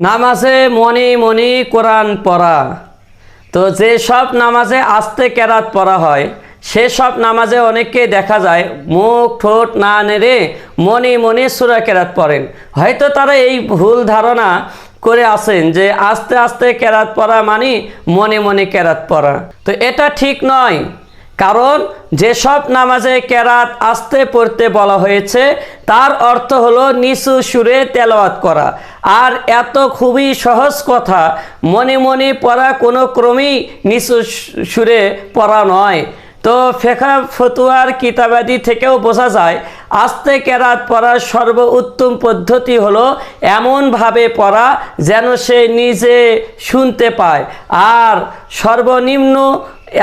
নামাজে মনি মনি কোরআন পড়া। তো যে সব নামাজে আস্তে কেরাত পড়া হয় সেসব নামাজে অনেককে দেখা যায়, মুখ ঠোঁট না নেড়ে মনি মনি সুরা কেরাত পড়েন। হয়তো তারা এই ভুল ধারণা করে আসেন যে আস্তে আস্তে কেরাত পড়া মানে মনে মনে কেরাত পড়া। তো এটা ঠিক নয়, কারণ যেসব নামাজে কেরাত আস্তে পড়তে বলা হয়েছে তার অর্থ হলো নিচু সুরে তেলাওয়াত করা। আর এত খুবই সহজ কথা, মনে মনে পড়া কোনো ক্রমেই নিচু সুরে পড়া নয়। তো ফেখা ফতুয়ার কিতাবাদি থেকেও বোঝা যায়, আস্তে কেরাত পড়ার সর্ব উত্তম পদ্ধতি হলো এমনভাবে পড়া যেন সে নিজে শুনতে পায়। আর সর্বনিম্ন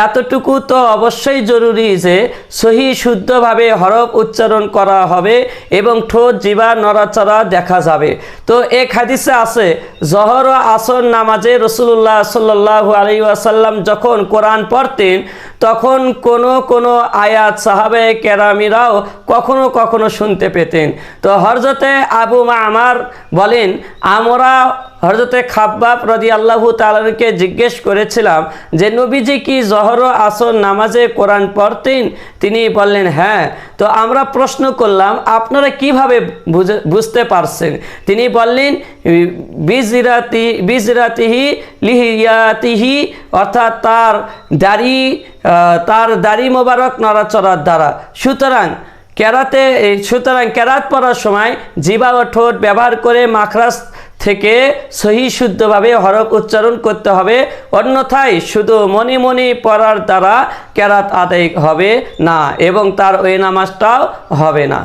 এতটুকু তো অবশ্যই জরুরি যে সহি শুদ্ধভাবে হরফ উচ্চারণ করা হবে এবং ঠোঁট, জিবা, নড়াচড়া দেখা যাবে। তো এক হাদিসে আছে, জহর ও আসর নামাজে রসুল্লাহ সাল্লাহ আলী আসাল্লাম যখন কোরআন পড়তেন, তখন কোনো কোনো আয়াত সাহাবে কেরামিরাও কখনো কখনো শুনতে পেতেন। তো হরজতে আবু মা আমার বলেন, আমরা হরজতে খাব্বাব রদি আল্লাহু তালাকে জিজ্ঞেস করেছিলাম যে, নবীজি কি জহর আসর নামাজে কোরআন পড়তেন? তিনি বললেন হ্যাঁ। তো আমরা প্রশ্ন করলাম, আপনারা কীভাবে বুঝে, বুঝতে পারছেন? তিনি বললেন, বিজরাতি, বিজরাতিহি লিহিয়াতিহি, অর্থাৎ তার দাড়ি তার দাড়ি মোবারক নড়াচড়ার দ্বারা। সুতরাং কেরাতে, সুতরাং কেরাত পড়ার সময় জিবা ও ঠোঁট ব্যবহার করে মাখরাস থেকে সহি শুদ্ধভাবে হরফ উচ্চারণ করতে হবে। অন্যথায় শুধু মনি মনি পড়ার দ্বারা কেরাত আদায় হবে না এবং তার ওই নামাজটাও হবে না।